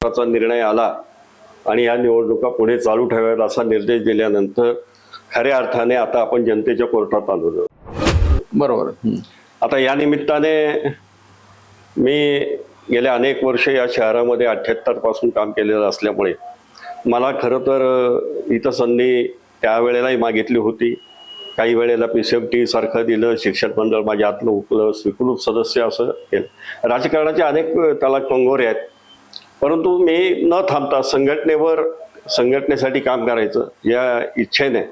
निर्णय आला आणि या निवडणुका पुढे चालू ठेवाव्यात असा निर्देश दिल्यानंतर खऱ्या अर्थाने आता आपण जनतेच्या कोर्टात आलो. बरोबर. आता या निमित्ताने मी गेल्या अनेक वर्ष या शहरामध्ये अठ्ठ्याहत्तरपासून काम केलेलं असल्यामुळे मला खरं तर इथं संधी त्यावेळेलाही मागितली होती काही वेळेला पी सी एम टी सारखं दिलं शिक्षण मंडळ माझ्या हातलं हुकलं स्वीकृत सदस्य असं केलं राजकारणाचे अनेक त्याला कंगोरे आहेत परंतु मी न थांबता संघटनेवर संघटनेसाठी काम करायचं या इच्छेने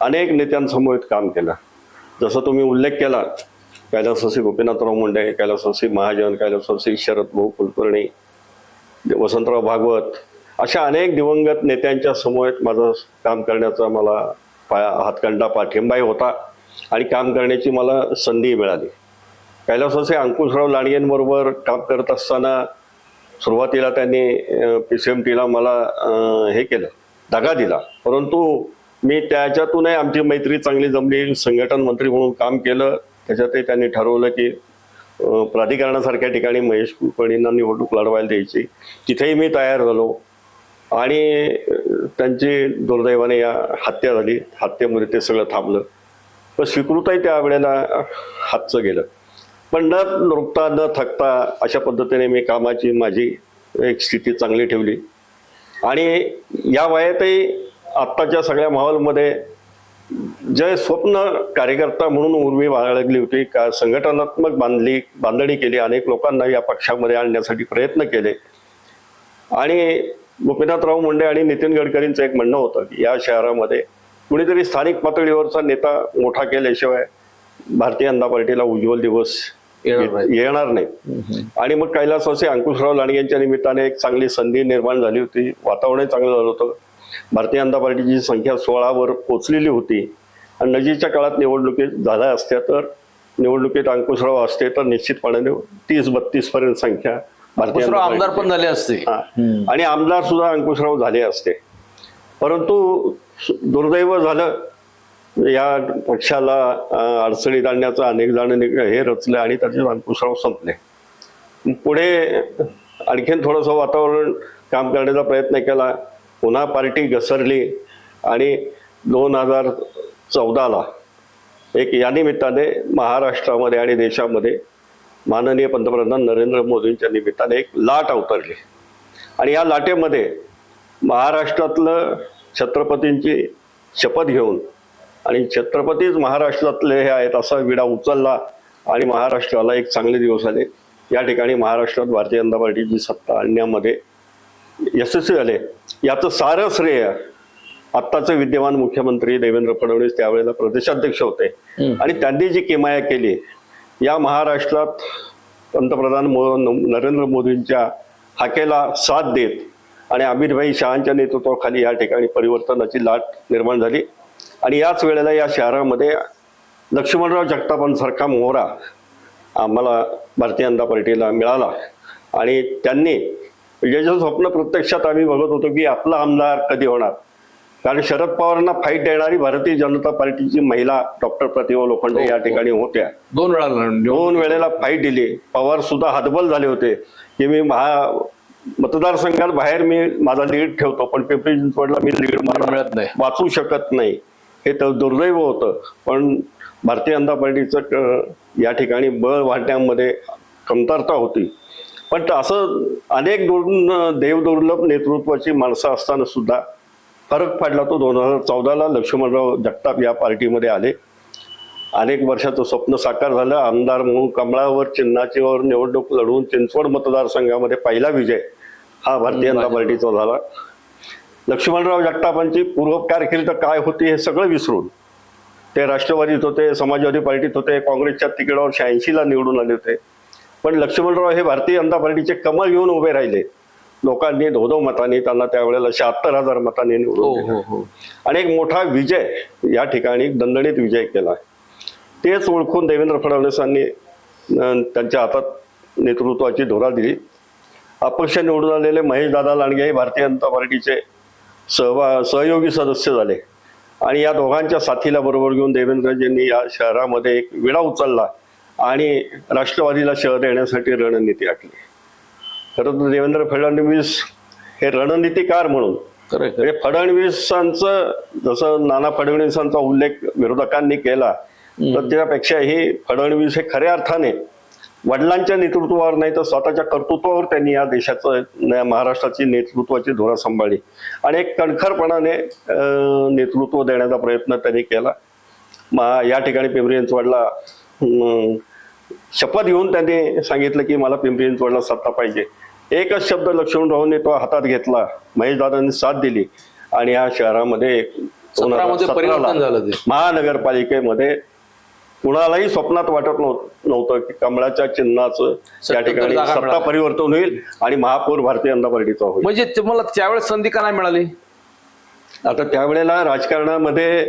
अनेक नेत्यांसमोर काम केलं. जसं तुम्ही उल्लेख केला कैलासवासी गोपीनाथराव मुंडे कैलासवासी महाजन कैलासवासी शरद भाऊ कुलकर्णी वसंतराव भागवत अशा अनेक दिवंगत नेत्यांच्या समोर माझं काम करण्याचा मला पा हातखंडा पाठिंबाही होता आणि काम करण्याची मला संधी मिळाली. कैलासवासी अंकुशराव लांडगेंबरोबर काम करत असताना सुरुवातीला त्यांनी पी सी एम टीला मला हे केलं दगा दिला. परंतु मी त्याच्यातूनही आमची मैत्री चांगली जमली. संघटन मंत्री म्हणून काम केलं. त्याच्यातही त्यांनी ठरवलं की प्राधिकरणासारख्या ठिकाणी महेश कुलकर्णींना निवडणूक लढवायला द्यायची. तिथेही मी तयार झालो. आणि त्यांची दुर्दैवाने या हत्या झाली. हत्येमध्ये ते सगळं थांबलं. पण स्वीकृतही त्यावेळेला हातचं गेलं. पण न रुकता न थकता अशा पद्धतीने मी कामाची माझी एक स्थिती चांगली ठेवली. आणि या वयातही आत्ताच्या सगळ्या माहोलमध्ये जे स्वप्न कार्यकर्ता म्हणून उर्मी बाळगली होती का संघटनात्मक बांधली बांधणी केली अनेक लोकांना या पक्षामध्ये आणण्यासाठी प्रयत्न केले. आणि गोपीनाथराव मुंडे आणि नितीन गडकरींचं एक म्हणणं होतं की या शहरामध्ये कुणीतरी स्थानिक पातळीवरचा नेता मोठा केल्याशिवाय भारतीय जनता पार्टीला उज्ज्वल दिवस येणार नाही. आणि मग कैलासवासी अंकुशराव लांडगेंच्या निमित्ताने एक चांगली संधी निर्माण झाली होती. वातावरणही चांगलं झालं होतं. भारतीय जनता पार्टीची संख्या सोळावर पोचलेली होती आणि नजीकच्या काळात निवडणुकीत झाल्या असत्या तर निवडणुकीत अंकुशराव असते तर निश्चितपणे तीस बत्तीस पर्यंत संख्या भारतीय आमदार पण झाले असते. हा. आणि आमदार सुद्धा अंकुशराव झाले असते. परंतु दुर्दैव झालं या पक्षाला अडचणीत आणण्याचं अनेक जण हे रचले आणि त्याचे अंकुशराव संपले. पुढे आणखीन थोडंसं वातावरण काम करण्याचा प्रयत्न केला. पुन्हा पार्टी घसरली आणि दोन हजार चौदाला एक या निमित्ताने महाराष्ट्रामध्ये आणि देशामध्ये माननीय पंतप्रधान नरेंद्र मोदींच्या निमित्ताने एक लाट अवतरली. आणि या लाटेमध्ये महाराष्ट्रातलं छत्रपतींची शपथ घेऊन आणि छत्रपतीच महाराष्ट्रातले हे आहेत असा विडा उचलला आणि महाराष्ट्राला एक चांगले दिवस आले. या ठिकाणी महाराष्ट्रात भारतीय जनता पार्टीची सत्ता आणण्यामध्ये यशस्वी झाले याचं सारं श्रेय आत्ताचे विद्यमान मुख्यमंत्री देवेंद्र फडणवीस त्यावेळेला प्रदेशाध्यक्ष होते. आणि त्यांनी जी किमाया केली या महाराष्ट्रात पंतप्रधान मो नरेंद्र मोदींच्या हाकेला साथ देत आणि अमितभाई शहांच्या नेतृत्वाखाली या ठिकाणी परिवर्तनाची लाट निर्माण झाली. आणि याच वेळेला या शहरामध्ये लक्ष्मणराव जगतापांसारखा मोहरा आम्हाला भारतीय जनता पार्टीला मिळाला. आणि त्यांनी ज्याचं स्वप्न प्रत्यक्षात आम्ही बघत होतो की आपला आमदार कधी होणार? कारण शरद पवारांना फाईट देणारी भारतीय जनता पार्टीची महिला डॉक्टर प्रतिभा लोखंडे या ठिकाणी होत्या. दोन वेळा दोन वेळेला फाईट दिली. पवार सुद्धा हातबल झाले होते की मी महा मतदारसंघात बाहेर मी माझा लीड ठेवतो पण पिंपरी चिंचवडला मी लीड मला मिळत नाही. वाचू शकत नाही. हे तर दुर्दैव होतं. पण भारतीय जनता पार्टीचं या ठिकाणी बळ वाढण्यामध्ये कमतरता होती. पण असं अनेक दुर् देवदुर्लभ नेतृत्वाची माणसं असताना सुद्धा फरक पडला तो दोन हजार चौदाला लक्ष्मणराव जगताप या पार्टीमध्ये आले. अनेक वर्षाचं स्वप्न साकार झालं. आमदार म्हणून कमळावर चिन्हाचीवर निवडणूक लढवून चिंचवड मतदारसंघामध्ये पहिला विजय हा भारतीय जनता पार्टीचा झाला. लक्ष्मणराव जगतापांची पूर्व कारकीर्द काय होती हे सगळं विसरून ते राष्ट्रवादीत होते समाजवादी पार्टीत होते काँग्रेसच्या तिकिटावर शहाऐंशीला निवडून आले होते. पण लक्ष्मणराव हे भारतीय जनता पार्टीचे कमळ घेऊन उभे राहिले. लोकांनी धोधो मतांनी त्यांना त्यावेळेला शहात्तर हजार मतांनी हो निवडून दिलं. हो हो. आणि एक मोठा विजय या ठिकाणी दणदणीत विजय केला. तेच ओळखून देवेंद्र फडणवीसांनी त्यांच्या हातात नेतृत्वाची धोरा दिली. अपक्ष निवडून आलेले महेश दादा लांडगे हे भारतीय जनता पार्टीचे सहभा सहयोगी सदस्य झाले. आणि या दोघांच्या साथीला बरोबर घेऊन देवेंद्रजींनी या शहरामध्ये एक विडा उचलला आणि राष्ट्रवादीला शह देण्यासाठी रणनीती आखली. खरं तर देवेंद्र फडणवीस हे रणनीतिकार म्हणून करेक्ट म्हणजे फडणवीसांचं जसं नाना फडणवीसांचा उल्लेख विरोधकांनी केला तर त्यापेक्षाही फडणवीस हे खऱ्या अर्थाने वडिलांच्या नेतृत्वावर नाही तर स्वतःच्या कर्तृत्वावर त्यांनी या देशाचं महाराष्ट्राची नेतृत्वाची धोरण सांभाळली. आणि एक कणखरपणाने नेतृत्व देण्याचा प्रयत्न त्यांनी केला. मा या ठिकाणी पिंपरी चिंचवडला शपथ घेऊन त्यांनी सांगितलं की मला पिंपरी चिंचवडला सत्ता पाहिजे. एकच शब्द लक्ष्मणरावने तो हातात घेतला. महेशदादांनी साथ दिली. आणि या शहरामध्ये महानगरपालिकेमध्ये कुणालाही स्वप्नात वाटत नव्ह- नव्हतं की कमळाच्या चिन्हाचं त्या ठिकाणी सत्ता. परिवर्तन होईल आणि महापौर भारतीय जनता पार्टीचा होईल. म्हणजे तुम्हाला त्यावेळेस संधी का नाही मिळाली? आता त्यावेळेला राजकारणामध्ये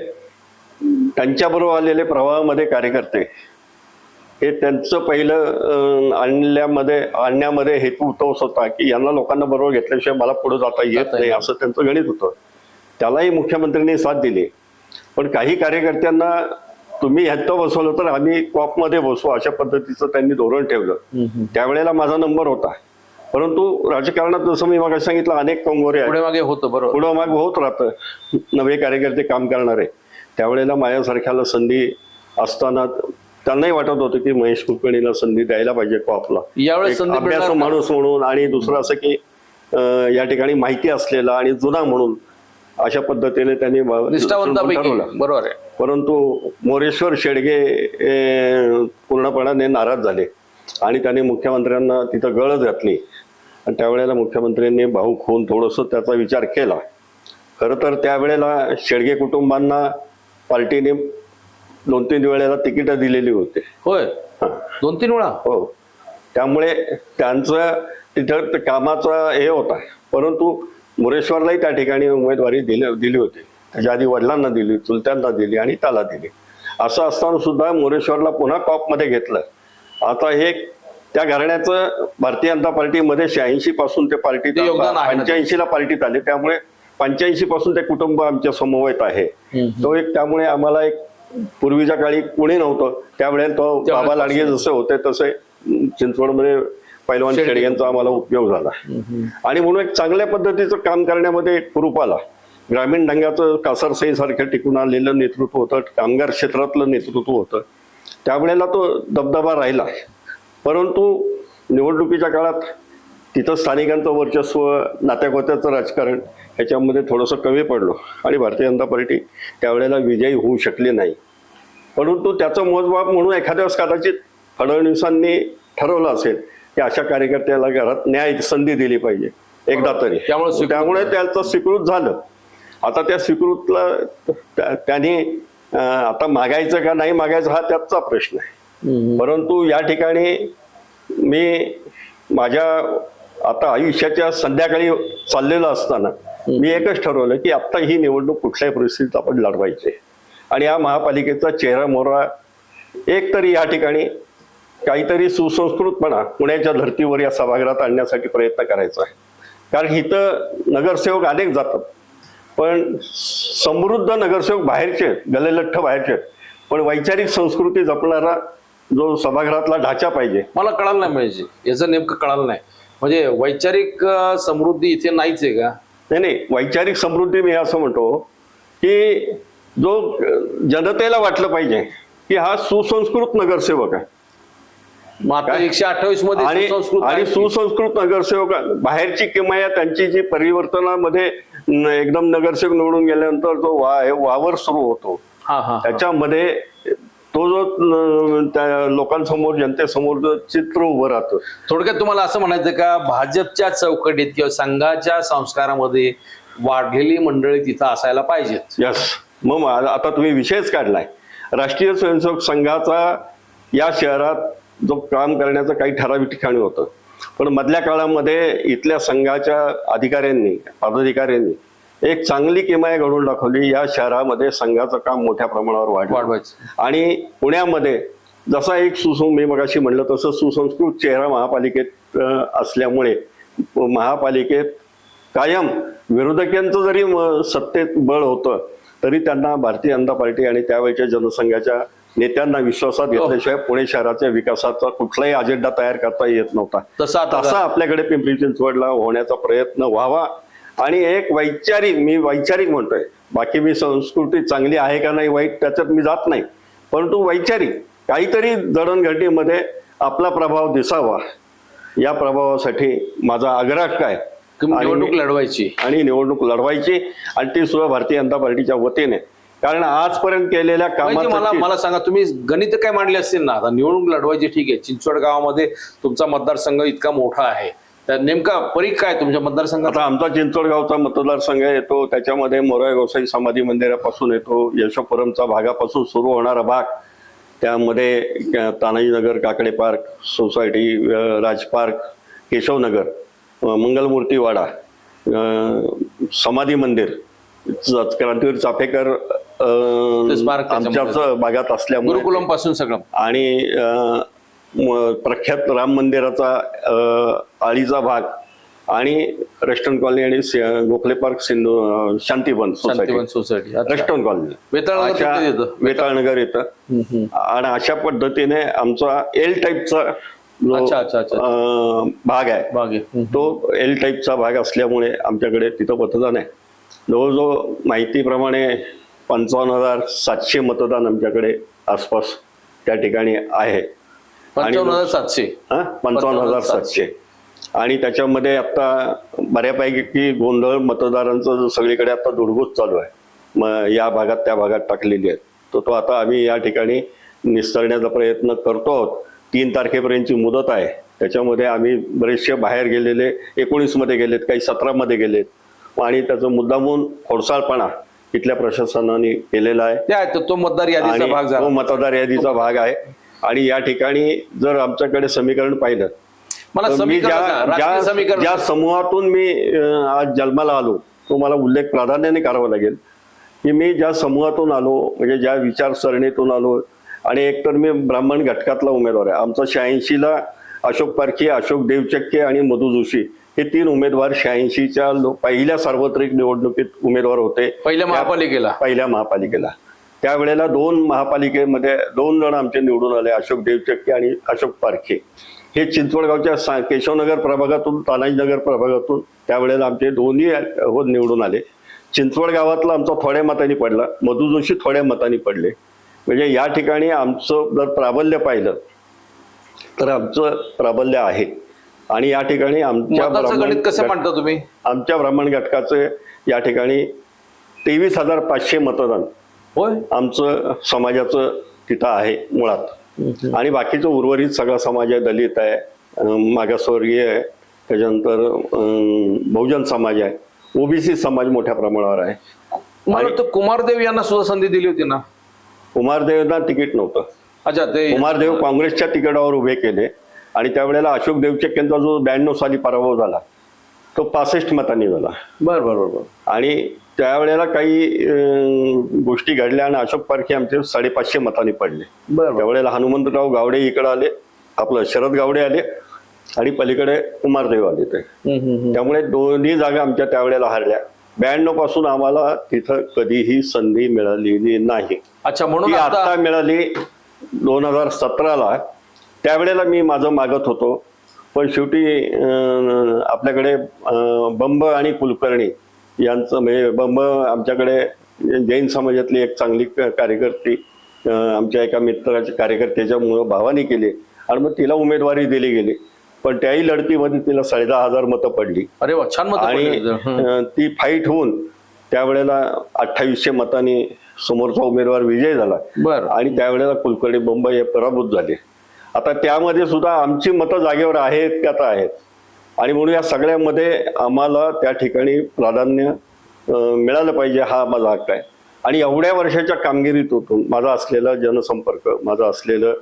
त्यांच्याबरोबर आलेले प्रवाहामध्ये कार्यकर्ते हे त्यांचं पहिलं आणल्यामध्ये आणण्यामध्ये हेतू तोच होता की यांना लोकांना बरोबर घेतल्याशिवाय मला पुढे जाता येत नाही. असं त्यांचं गणित होतं. त्यालाही मुख्यमंत्र्यांनी साथ दिली. पण काही कार्यकर्त्यांना तुम्ही ह्याचं बसवलं तर आम्ही कॉपमध्ये बसू अशा पद्धतीचं त्यांनी धोरण ठेवलं. त्यावेळेला माझा नंबर होता. परंतु राजकारणात जसं मी मागे सांगितलं अनेक कंगोरे पुढे मागे होतं बरोबर. पुढं माग होत राहतं. नवे कार्यकर्ते काम करणारे. त्यावेळेला माझ्यासारख्याला संधी असताना त्यांनाही वाटत होतं की महेश कुलकर्णीला संधी द्यायला पाहिजे कॉपला. अभ्यासू? माणूस म्हणून आणि दुसरं असं की या ठिकाणी माहिती असलेला आणि जुना म्हणून अशा पद्धतीने त्यांनी बरोबर आहे. परंतु मोरेश्वर शेडगे पूर्णपणाने नाराज झाले. आणि त्यांनी मुख्यमंत्र्यांना तिथं गळच घातली. आणि त्यावेळेला मुख्यमंत्र्यांनी भाऊक होऊन थोडंसं त्याचा विचार केला. खरं तर त्यावेळेला शेडगे कुटुंबांना पार्टीने दोन तीन वेळेला तिकीटं दिलेली होते. होय. दोन तीन वेळा? हो. त्यामुळे त्यांचं तिथं कामाचा हे होता. परंतु मुरेश्वरलाही त्या ठिकाणी उमेदवारी दिली दिली होती. त्याच्या आधी वडिलांना दिली चुलत्यांना दिली आणि त्याला दिली. असं असताना सुद्धा मुरेश्वरला पुन्हा कॉपमध्ये घेतलं. आता हे त्या घराण्याचं भारतीय जनता पार्टीमध्ये शहाऐंशी पासून ते पार्टीत ते योगदान आहे ना. पंच्याऐंशी ला पार्टीत आले. त्यामुळे पंच्याऐंशी पासून ते कुटुंब आमच्या समवेत आहे. तो एक त्यामुळे आम्हाला एक पूर्वीच्या काळी कोणी नव्हतं. त्यावेळेला तो बाबा लाडगे जसे होते तसे चिंचवडमध्ये पैलवान शेडगे. शेडग्यांचा आम्हाला उपयोग झाला. आणि म्हणून एक चांगल्या पद्धतीचं काम करण्यामध्ये एक कुरूप आला. ग्रामीण ढंगाचं कासरसाई सारखं टिकून आलेलं नेतृत्व होतं कामगार क्षेत्रातलं नेतृत्व होतं. त्यावेळेला तो दबदबा राहिला. परंतु निवडणुकीच्या काळात तिथं स्थानिकांचं वर्चस्व नात्यागोत्याचं राजकारण ह्याच्यामध्ये थोडंसं कमी पडलो. आणि भारतीय जनता पार्टी त्यावेळेला विजयी होऊ शकली नाही. परंतु त्याचं मोजमाप म्हणून एखाद्या वेळेस कदाचित फडणवीसांनी ठरवलं असेल की अशा कार्यकर्त्याला घरात न्याय संधी दिली पाहिजे एकदा तरी. त्यामुळे त्यामुळे त्याचं स्वीकृत झालं. आता त्या स्वीकृतला त्या- त्यांनी आता मागायचं का नाही मागायचं हा त्याचा प्रश्न आहे. परंतु या ठिकाणी मी माझ्या आता आयुष्याच्या संध्याकाळी चाललेलं असताना मी एकच ठरवलं की आता ही निवडणूक कुठल्याही परिस्थितीत आपण लढवायची. आणि या महापालिकेचा चेहरा मोहरा एक तरी या ठिकाणी काहीतरी सुसंस्कृतपणा पुण्याच्या धर्तीवर या सभागृहात आणण्यासाठी प्रयत्न करायचा आहे. कारण इथं नगरसेवक अनेक जातात. पण समृद्ध नगरसेवक बाहेरचे आहेत, गलेलठ्ठ बाहेरचे आहेत. पण वैचारिक संस्कृती जपणारा जो सभागृहातला ढाचा पाहिजे. मला कळालं नाही म्हणजे याचं नेमकं कळालं नाही. म्हणजे वैचारिक समृद्धी इथे नाहीच आहे का? नाही नाही. वैचारिक समृद्धी मी असं म्हणतो की जो जनतेला वाटलं पाहिजे की हा सुसंस्कृत नगरसेवक आहे? एकशे अठ्ठावीसमध्ये आणि सुसंस्कृत नगरसेवक बाहेरची किमया त्यांची जी परिवर्तनामध्ये एकदम नगरसेवक निवडून गेल्यानंतर जो वा वावर सुरू होतो. हा हा हा. त्याच्यामध्ये तो जो त्या लोकांसमोर जनतेसमोर जो चित्र उभं राहतं. थोडक्यात तुम्हाला असं म्हणायचं का भाजपच्या चौकटीत किंवा संघाच्या संस्कारामध्ये वाढलेली मंडळी तिथं असायला पाहिजेत? यस मग आता तुम्ही विषयच काढलाय. राष्ट्रीय स्वयंसेवक संघाचा या शहरात जो काम करण्याचं काही ठराविक ठिकाणी होतं. पण मधल्या काळामध्ये इथल्या संघाच्या अधिकाऱ्यांनी पदाधिकाऱ्यांनी एक चांगली किमया घडवून दाखवली. या शहरामध्ये संघाचं काम मोठ्या प्रमाणावर वाढलं. वाढवायचं. आणि पुण्यामध्ये जसा एक सुसं मी मगाशी म्हणलं तसं सुसंस्कृत चेहरा महापालिकेत असल्यामुळे महापालिकेत कायम विरोधकांचं जरी सत्तेत बळ होतं तरी त्यांना भारतीय जनता पार्टी आणि त्यावेळच्या जनसंघाच्या नेत्यांना विश्वासात घेतल्याशिवाय पुणे शहराच्या विकासाचा कुठलाही अजेंडा तयार करता येत नव्हता. तसं तसा आपल्याकडे पिंपरी चिंचवडला होण्याचा प्रयत्न व्हावा आणि एक वैचारिक मी वैचारिक म्हणतोय. बाकी मी संस्कृती चांगली आहे का नाही वाईट त्याच्यात मी जात नाही. परंतु वैचारिक काहीतरी जडणघडणीमध्ये आपला प्रभाव दिसावा. या प्रभावासाठी माझा आग्रह काय? निवडणूक लढवायची. आणि निवडणूक लढवायची आणि ती सुद्धा भारतीय जनता पार्टीच्या वतीने. कारण आजपर्यंत केलेल्या म्हणजे मला कामाची मला सांगा तुम्ही गणित काय मांडले असतील ना? आता निवडणूक लढवायची ठीक आहे. चिंचवड गावामध्ये तुमचा मतदारसंघ इतका मोठा आहे. तर नेमका परीख काय तुमच्या मतदारसंघात? आता आमचा चिंचवडगावचा मतदारसंघ येतो त्याच्यामध्ये मोराय गोसाई समाधी मंदिरापासून येतो यशोपुरमचा भागापासून सुरू होणारा भाग त्यामध्ये तानाजीनगर काकडे पार्क सोसायटी अं, राज पार्क केशवनगर अं, मंगलमूर्तीवाडा समाधी मंदिर क्रांतीवीर चाफेकर स्मारक. आमच्याच भागात असल्यामुळे गुरुकुलमपासून सगळं आणि प्रख्यात राम मंदिराचा आळीचा भाग आणि रेस्टॉरंट कॉलनी आणि Gokhale park Sindhu Shantivan society. Restaurant colony Vetalnagar येतं. आणि अशा पद्धतीने आमचा एल टाईपचा जो अच्छा, अच्छा, अच्छा. अं, भाग आहे भाग आहे. हम्म. तो एल टाईपचा भाग असल्यामुळे आमच्याकडे तिथं मतदान आहे जवळजवळ माहितीप्रमाणे पंचावन्न हजार सातशे मतदान आमच्याकडे आसपास त्या ठिकाणी आहे. पंचावन्न हजार सातशे. हा? पंचावन्न हजार सातशे. आणि त्याच्यामध्ये आता बऱ्यापैकी गोंधळ मतदारांचं जो सगळीकडे आता दुडगूस चालू आहे. मग या भागात त्या भागात टाकलेली आहेत. तर तो आता आम्ही या ठिकाणी निस्तरण्याचा प्रयत्न करतो आहोत. तीन तारखेपर्यंतची मुदत आहे. त्याच्यामध्ये आम्ही बरेचसे बाहेर गेलेले एकोणीसमध्ये गेलेत काही सतरा मध्ये गेलेत. आणि त्याचं मुद्दामून खोडसाळपणा इथल्या प्रशासनाने केलेला आहे. ते मतदार यादीचा आणि भाग तो झाला मतदार यादीचा भाग आहे. आणि या ठिकाणी जर आमच्याकडे समीकरण पाहिलं मला तर मी समीकरण ज्या सांगा. राष्ट्रीय ज्या समीकरण. ज्या समूहातून मी अं, आज जन्माला आलो तो मला उल्लेख प्राधान्याने करावा लागेल. की मी ज्या समूहातून आलो म्हणजे ज्या विचारसरणीतून आलो आणि एकतर मी ब्राह्मण घटकातला उमेदवार आहे. आमचा शहाऐंशीला अशोक पारखे अशोक देवचक्के आणि मधु जोशी हे तीन उमेदवार शहाऐंशीच्या पहिल्या सार्वत्रिक निवडणुकीत उमेदवार होते. पहिल्या महापालिकेला? पहिल्या महापालिकेला. त्यावेळेला दोन महापालिकेमध्ये दोन जण आमचे निवडून आले अशोक देवचक्के आणि अशोक पारखे. हे चिंचवडगावच्या सा- केशवनगर प्रभागातून तानाजीनगर प्रभागातून त्यावेळेला आमचे दोन्ही हो निवडून आले. चिंचवड गावातला आमचा थोड्या मतांनी पडला. मधु जोशी थोड्या मतांनी पडले. म्हणजे या ठिकाणी आमचं जर प्राबल्य पाहिलं तर आमचं प्राबल्य आहे. आणि या ठिकाणी आमच्या ब्राह्मण गणित कसं मांडता तुम्ही? आमच्या ब्राह्मण घटकाचे या ठिकाणी तेवीस हजार पाचशे मतदान होय? आमचं समाजाचं तिथं आहे मुळात. आणि बाकीचं उर्वरित सगळा समाज आहे दलित आहे मागासवर्गीय आहे त्याच्यानंतर बहुजन समाज आहे ओबीसी समाज मोठ्या प्रमाणावर आहे. मला वाटतं कुमारदेव यांना सुद्धा संधी दिली होती ना? कुमारदेवना तिकीट नव्हतं. अच्छा ते कुमारदेव काँग्रेसच्या तिकिटावर उभे केले. आणि त्यावेळेला अशोक देवचक्यांचा जो ब्याण्णव साली पराभव झाला तो पासष्ट मतांनी झाला. बर बर बर. आणि त्यावेळेला काही गोष्टी घडल्या आणि अशोक पारखे आमचे साडेपाचशे मतांनी पडले. त्यावेळेला हनुमंतराव गावडे इकडे आले आपलं शरद गावडे आले आणि पलीकडे कुमारदेव आले ते. त्यामुळे दोन्ही जागा आमच्या त्यावेळेला हारल्या. ब्याण्णवपासून आम्हाला तिथं कधीही संधी मिळालेली नाही. अच्छा म्हणून आता मिळाली दोन हजार सतराला. त्यावेळेला मी माझं मागत होतो. पण शेवटी आपल्याकडे बंब आणि कुलकर्णी यांचं म्हणजे बंब आमच्याकडे जैन समाजातली एक चांगली कार्यकर्ती आमच्या एका मित्राच्या कार्यकर्त्याच्यामुळं भावानी केली आणि मग तिला उमेदवारी दिली गेली. पण त्याही लढतीमध्ये तिला साडेदहा हजार मतं पडली. अरे वा छान मत आणि ती फाईट होऊन त्यावेळेला अठ्ठावीसशे मतांनी समोरचा उमेदवार विजय झाला. आणि त्यावेळेला कुलकर्णी बंब हे पराभूत झाले. आता त्यामध्ये सुद्धा आमची मतं जागेवर आहेत का आता आहेत. आणि म्हणून या सगळ्यामध्ये आम्हाला त्या ठिकाणी प्राधान्य मिळालं पाहिजे हा माझा हक्क आहे. आणि एवढ्या वर्षाच्या कामगिरीतून माझा असलेला जनसंपर्क माझं असलेलं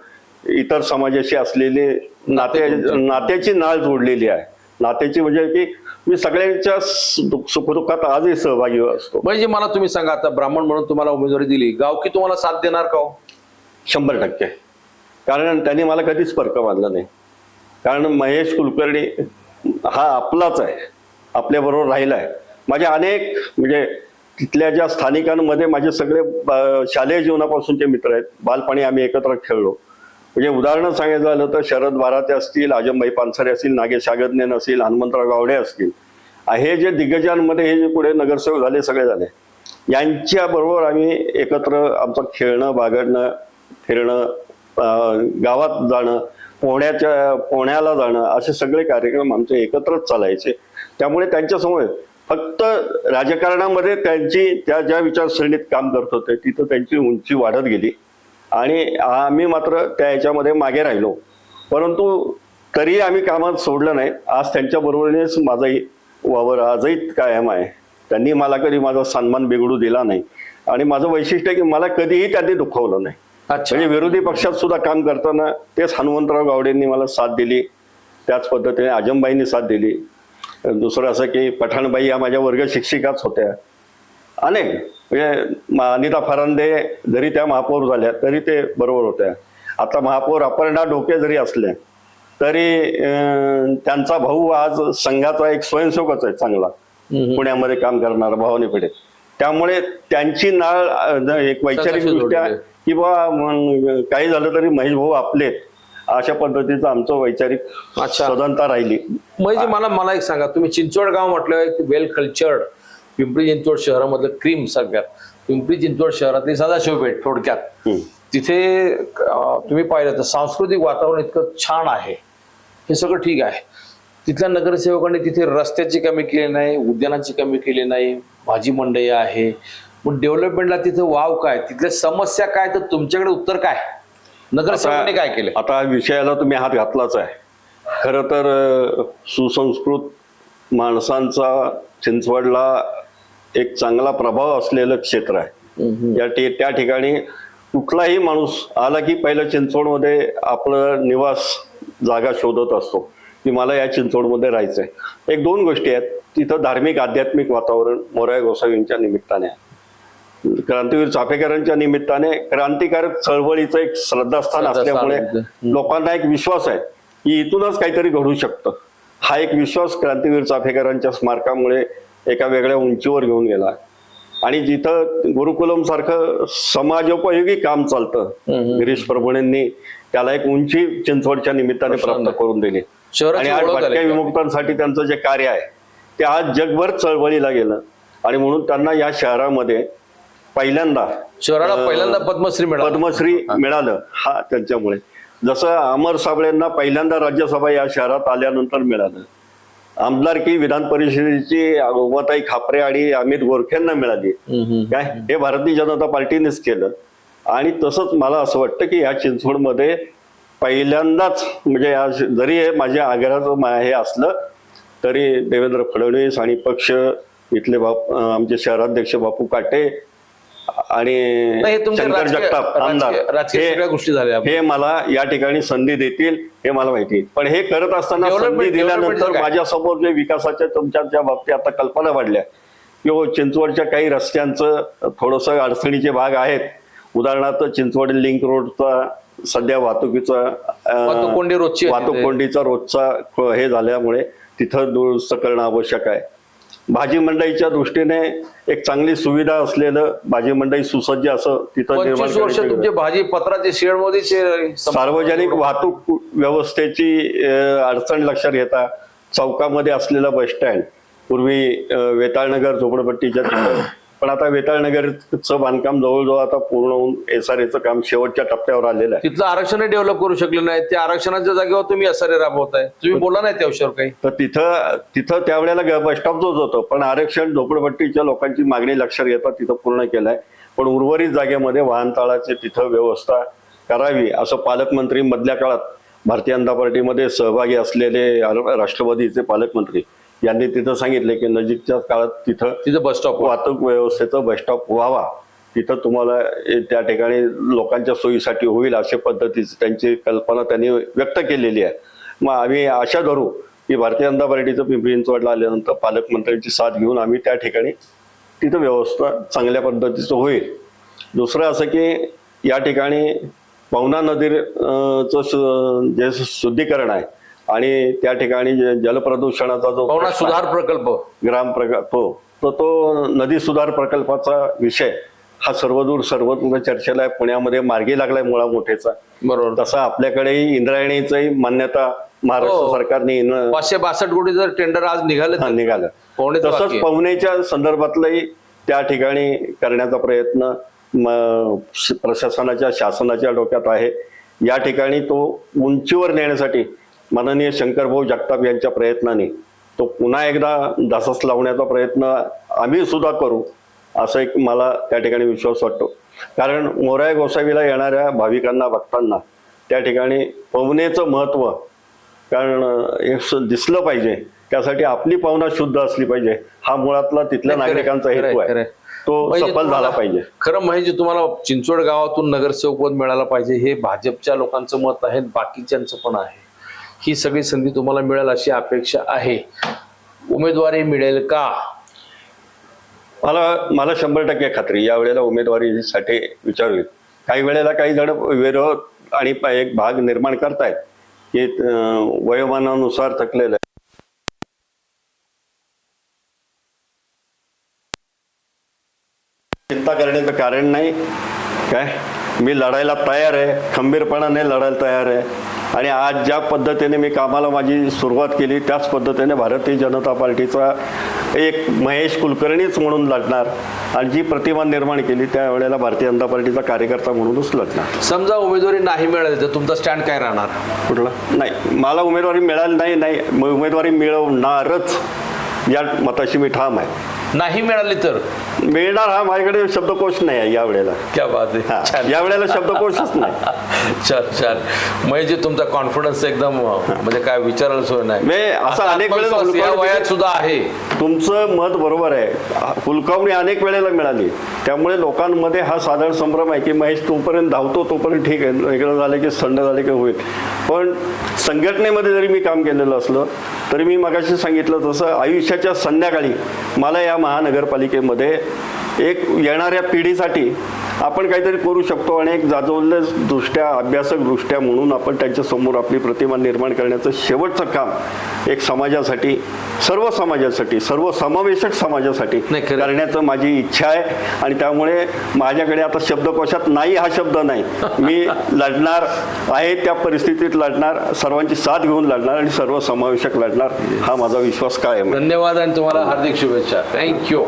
इतर समाजाशी असलेले नाते नात्याची नाळ जोडलेली आहे. नात्याची म्हणजे की मी सगळ्यांच्या सुख- सुखदुःखात आजही सहभागी असतो. म्हणजे मला तुम्ही सांगा आता ब्राह्मण म्हणून तुम्हाला उमेदवारी दिली गाव की तुम्हाला साथ देणार का हो? शंभर टक्के. कारण त्यांनी मला कधीच फरक मानला नाही. कारण महेश कुलकर्णी हा आपलाच आहे. आपल्याबरोबर राहिला आहे माझ्या अनेक म्हणजे तिथल्या ज्या स्थानिकांमध्ये माझे सगळे शालेय जीवनापासूनचे मित्र आहेत. बालपणी आम्ही एकत्र खेळलो. म्हणजे उदाहरणं सांगायचं झालं तर शरद बाराते असतील आजमभाई पानसरे असतील नागेश आगदनेन असतील हनुमंतराव गावडे असतील. हे जे दिग्गजांमध्ये हे जे पुढे नगरसेवक झाले सगळे झाले यांच्या बरोबर आम्ही एकत्र आमचं खेळणं बागडणं फिरणं गावात जाणं पोहण्याच्या पोहण्याला जाणं असे सगळे कार्यक्रम आमचे एकत्रच चालायचे. त्यामुळे त्यांच्यासमोर फक्त राजकारणामध्ये त्यांची त्या ज्या विचारसरणीत काम करत होते तिथं त्यांची उंची वाढत गेली. आणि आम्ही मात्र त्या याच्यामध्ये मागे राहिलो. परंतु तरी आम्ही कामात सोडलं नाही. आज त्यांच्या बरोबरीनेच माझाही वावर आजही कायम आहे. त्यांनी मला कधी माझा सन्मान बिघडू दिला नाही. आणि माझं वैशिष्ट्य की मला कधीही त्यांनी दुखवलं नाही. म्हणजे विरोधी पक्षात सुद्धा काम करताना तेच हनुमंतराव गावडेंनी मला साथ दिली. त्याच पद्धतीने आजमबाईंनी साथ दिली. दुसरं असं की पठाणबाई या माझ्या वर्ग शिक्षिकाच होत्या. अनेक म्हणजे अनिता फरांदे जरी त्या महापौर झाल्या तरी ते बरोबर होत्या. आता महापौर अपर्णा डोके जरी असल्या तरी त्यांचा भाऊ आज संघाचा एक स्वयंसेवकच आहे चांगला. पुण्यामध्ये काम करणारा भवानी पेठेत त्यामुळे त्यांची नाळ एक वैचारिक संघाशी दृष्ट्या किंवा मग काही झालं तरी महेश भाऊ आपले अशा पद्धतीचं आमचं वैचारिक अच्छा. सदनता राहिली. म्हणजे मला मला एक सांगा तुम्ही चिंचवड गाव म्हटलं वेल कल्चर्ड पिंपरी चिंचवड शहरामधलं क्रीम सगळ्यात. पिंपरी चिंचवड शहरातली सदाशिवपेठ थोडक्यात. तिथे तुम्ही पाहिलं तर सांस्कृतिक वातावरण इतकं छान आहे. हे सगळं ठीक आहे. तिथल्या नगरसेवकांनी तिथे रस्त्याची कमी केली नाही उद्यानाची कमी केली नाही भाजी मंडई आहे मग डेव्हलपमेंटला तिथे वाव काय? तिथल्या समस्या काय? तर तुमच्याकडे उत्तर काय? नगरसेवकांनी काय केलं? आता विषयाला तुम्ही हात घातलाच आहे. खरं तर सुसंस्कृत माणसांचा चिंचवडला एक चांगला प्रभाव असलेलं क्षेत्र आहे. या त्या ठिकाणी कुठलाही माणूस आला की पहिलं चिंचवडमध्ये आपलं निवास जागा शोधत असतो की मला या चिंचवडमध्ये राहायचंय. एक दोन गोष्टी आहेत. तिथं धार्मिक आध्यात्मिक वातावरण मोराया गोसावींच्या निमित्ताने आहे. क्रांतीवीर चाफेकरांच्या निमित्ताने क्रांतिकारक चळवळीचं एक श्रद्धास्थान असल्यामुळे. लोकांना एक विश्वास आहे की इथूनच काहीतरी घडू शकतं. हा एक विश्वास क्रांतीवीर चाफेकरांच्या स्मारकामुळे एका वेगळ्या उंचीवर घेऊन गेला. आणि जिथं गुरुकुलम सारखं समाजोपयोगी काम चालतं गिरीश प्रभूंनी त्याला एक उंची चिंचवडच्या निमित्ताने प्राप्त करून दिली. आणि आज. भटक्या विमुक्तांसाठी त्यांचं जे कार्य आहे ते आज जगभर चळवळीला गेलं. आणि म्हणून त्यांना या शहरामध्ये पहिल्यांदा शहराला पहिल्यांदा पद्मश्री मिळाली. पद्मश्री मिळालं हा त्यांच्यामुळे. जसं अमर साबळेंना पहिल्यांदा राज्यसभा या शहरात आल्यानंतर मिळालं. आमदारकी विधान परिषदेची उमाताई खापरे आणि अमित गोरखेंना मिळाली. काय? हे भारतीय जनता पार्टीनेच केलं. आणि तसंच मला असं वाटतं की या चिंचवडमध्ये पहिल्यांदाच म्हणजे या जरी हे माझ्या आग्रहाचं हे असलं तरी देवेंद्र फडणवीस आणि पक्ष इथले बाप आमचे शहराध्यक्ष बापू काटे आणि हे शंकर जगताप आमदार हे- सगळ्या गोष्टी झाल्या. हे मला या ठिकाणी संधी देतील हे मला माहिती. पण हे करत असताना संधी दिल्यानंतर development काय? माझ्यासमोर जे विकासाच्या तुमच्या ज्या बाबतीत आता कल्पना वाढल्या किंवा चिंचवडच्या काही रस्त्यांचं थोडस अडचणीचे भाग आहेत उदाहरणार्थ चिंचवड लिंक रोडचा सध्या वाहतुकीचा वाहतूक कोंडी रोजची वाहतूक. कोंडीचा रोजचा हे झाल्यामुळे तिथं दुरुस्त करणं आवश्यक आहे भाजी मंडईच्या दृष्टीने एक चांगली सुविधा असलेलं भाजी मंडई सुसज्ज असं तिथं निर्माण पंचवीस वर्ष करायची तुमचे भाजी पत्राचे शेडमध्ये सार्वजनिक वाहतूक व्यवस्थेची अं, अडचण लक्षात घेता चौकामध्ये असलेला बस स्टँड पूर्वी अं, वेताळनगर झोपडपट्टीच्या तिथं. पण आता वेताळनगरचं बांधकाम जवळजवळ आता पूर्ण होऊन एस आर एचं काम शेवटच्या टप्प्यावर आलेलं आहे. तिथलं आरक्षणही डेव्हलप करू शकले नाही त्या आरक्षणाच्या जागेवर तुम्ही असरे राबवताय. तुम्ही बोला नाही त्या विषयावर काही. तर तिथं तिथं त्यावेळेला बस स्टॉप जोच होतं. पण आरक्षण झोपडपट्टीच्या लोकांची मागणी लक्षात घेता तिथं पूर्ण केलंय. पण उर्वरित जागेमध्ये वाहनतळाची तिथं व्यवस्था करावी असं पालकमंत्री मधल्या काळात भारतीय जनता पार्टीमध्ये सहभागी असलेले राष्ट्रवादीचे पालकमंत्री यांनी तिथं सांगितले की नजीकच्या काळात तिथं तिथं बस स्टॉप वाहतूक व्यवस्थेचा बस स्टॉप व्हावा. तिथं तुम्हाला त्या ठिकाणी लोकांच्या सोयीसाठी होईल अशा पद्धतीची त्यांची कल्पना त्यांनी व्यक्त केलेली आहे. मग आम्ही आशा धरू की भारतीय जनता पार्टीचं पिंपरी चिंचवडला आल्यानंतर पालकमंत्र्यांची साथ घेऊन आम्ही त्या ठिकाणी तिथं व्यवस्था चांगल्या पद्धतीचं होईल. दुसरं असं की या ठिकाणी पवना नदी चं सु- जे शुद्धीकरण आहे आणि त्या ठिकाणी जलप्रदूषणाचा जो पवना सुधार प्रकल्प ग्राम प्रकल्प तो तर तो नदी सुधार प्रकल्पाचा विषय हा सर्वदूर सर्वत्र चर्चेला आहे. पुण्यामध्ये मार्गी लागलाय मुळा मोठेचा बरोबर तसं आपल्याकडेही इंद्रायणीचंही मान्यता महाराष्ट्र हो. सरकारने पाचशे बासष्ट कोटी जर टेंडर आज निघाले हा, निघालं तसंच. पवनेच्या संदर्भातलंही त्या ठिकाणी करण्याचा प्रयत्न प्रशासनाच्या शासनाच्या डोक्यात आहे या ठिकाणी तो उंचीवर नेण्यासाठी माननीय शंकरभाऊ जगताप यांच्या प्रयत्नाने तो पुन्हा एकदा धसस लावण्याचा प्रयत्न आम्ही सुद्धा करू असं एक मला त्या ठिकाणी विश्वास वाटतो. कारण मोराय गोसावीला येणाऱ्या भाविकांना भक्तांना त्या ठिकाणी पवनेचं महत्त्व कारण हे दिसलं पाहिजे. त्यासाठी आपली पाहुणा शुद्ध असली पाहिजे. हा मुळातला तिथल्या नागरिकांचा हेतू आहे. तो सफल झाला पाहिजे. खरं म्हणजे तुम्हाला चिंचवड गावातून नगरसेवक पद मिळाला पाहिजे. हे भाजपच्या लोकांचं मत आहे बाकीच्यांचं पण आहे. ही सगळी संधी तुम्हाला मिळेल अशी अपेक्षा आहे. उमेदवारी मिळेल का? मला मला शंभर टक्के खात्री. या वेळेला उमेदवारीसाठी विचार होईल काही वेळेला काही जण विरोध आणि एक भाग निर्माण करतायत. की वयोमानानुसार थकलेलं. आहे. चिंता करण्याचं कारण नाही. काय? मी लढायला तयार आहे. खंबीरपणाने लढायला तयार आहे. आणि आज ज्या पद्धतीने मी कामाला माझी सुरुवात केली त्याच पद्धतीने भारतीय जनता पार्टीचा एक महेश कुलकर्णीच म्हणून लढणार आणि जी प्रतिमा निर्माण केली त्यावेळेला भारतीय जनता पार्टीचा कार्यकर्ता म्हणूनच लढणार. समजा उमेदवारी नाही मिळाली तर तुमचा स्टँड काय राहणार? कुठला? नाही मला उमेदवारी मिळाली नाही नाही उमेदवारी मिळवणारच या मताशी मी ठाम आहे. नाही मिळाली तर? मिळणार हा माझ्याकडे शब्दकोश नाही आहे या वेळेला क्या बात आहे. हा, छान. या वेळेला शब्दकोशच नाही. छान छान. म्हणजे तुमचा कॉन्फिडन्स एकदम म्हणजे काय विचारायला सोय नाही. मी असं अनेक वेळेला या वयात सुद्धा आहे. तुमचं मत बरोबर आहे. फुलकावणी अनेक वेळेला मिळाली. त्यामुळे लोकांमध्ये हा साधारण संभ्रम आहे की महेश तोपर्यंत धावतो तोपर्यंत ठीक आहे. वेगळं झालं की थंड झाले की होईल. पण संघटनेमध्ये जरी मी काम केलेलं असलं तरी मी मगाशी सांगितलं तसं आयुष्याच्या संध्याकाळी मला या महानगरपालिकेमध्ये एक येणाऱ्या पिढीसाठी आपण काहीतरी करू शकतो आणि एक जाजवल्या दृष्ट्या अभ्यासक दृष्ट्या म्हणून आपण त्यांच्यासमोर आपली प्रतिमा निर्माण करण्याचं शेवटचं काम एक समाजासाठी सर्व समाजासाठी सर्व समावेशक समाजासाठी. करण्याचं माझी इच्छा आहे. आणि त्यामुळे माझ्याकडे आता शब्दकोशात नाही हा शब्द नाही. मी लढणार आहे त्या परिस्थितीत लढणार सर्वांची साथ घेऊन लढणार आणि सर्व समावेशक लढणार हा माझा विश्वास कायम आहे. धन्यवाद आणि तुम्हाला हार्दिक शुभेच्छा. थँक्यू